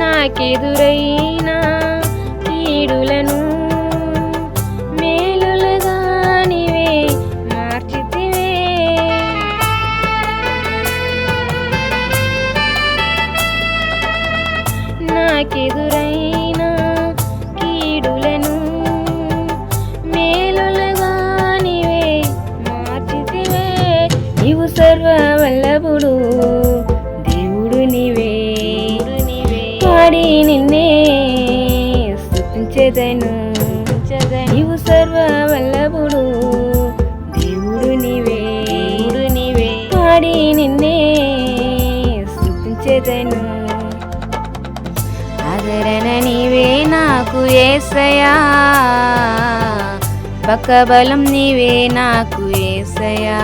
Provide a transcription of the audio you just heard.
నాకెదురైన కీడులను మేలులుగా నీవే మార్చితివే. నాకెదురైన కీడులను మేలులుగా నీవే మార్చితివే. నీవు సర్వవల్లభుడు. పాడి నిన్నే స్థుతించెదను నీవు సర్వవల్లభుడు దేవుడు నీవే. నీవే. పాడి నిన్నే స్థుతించెదను ఆదరణ నీవే నాకు ఏసయా. బలం నీవే నాకు ఏసయా.